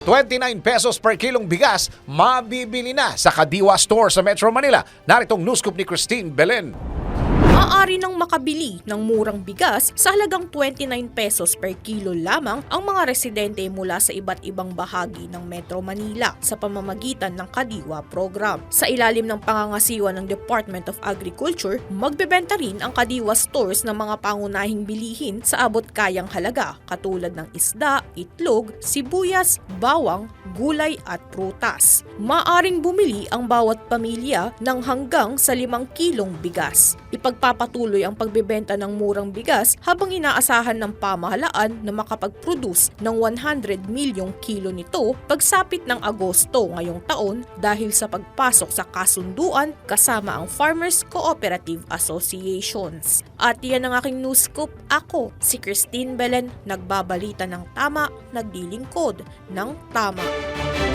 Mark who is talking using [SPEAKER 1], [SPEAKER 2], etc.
[SPEAKER 1] 29 pesos per kilong bigas mabibili na sa Kadiwa Store sa Metro Manila. Naritong news scoop ni Christine Belen.
[SPEAKER 2] Maaari nang makabili ng murang bigas sa halagang 29 pesos per kilo lamang ang mga residente mula sa iba't ibang bahagi ng Metro Manila sa pamamagitan ng Kadiwa program. Sa ilalim ng pangangasiwa ng Department of Agriculture, magbebenta rin ang Kadiwa stores ng mga pangunahing bilihin sa abot kayang halaga katulad ng isda, itlog, sibuyas, bawang, gulay at prutas. Maaring bumili ang bawat pamilya ng hanggang sa 5 kilong bigas. Ipagpapatuloy ang pagbebenta ng murang bigas habang inaasahan ng pamahalaan na makapag-produce ng 100 milyong kilo nito pagsapit ng Agosto ngayong taon dahil sa pagpasok sa kasunduan kasama ang Farmers Cooperative Associations. At yan ang aking news scoop. Ako, si Christine Belen, nagbabalita ng tama, naglilingkod ng tama.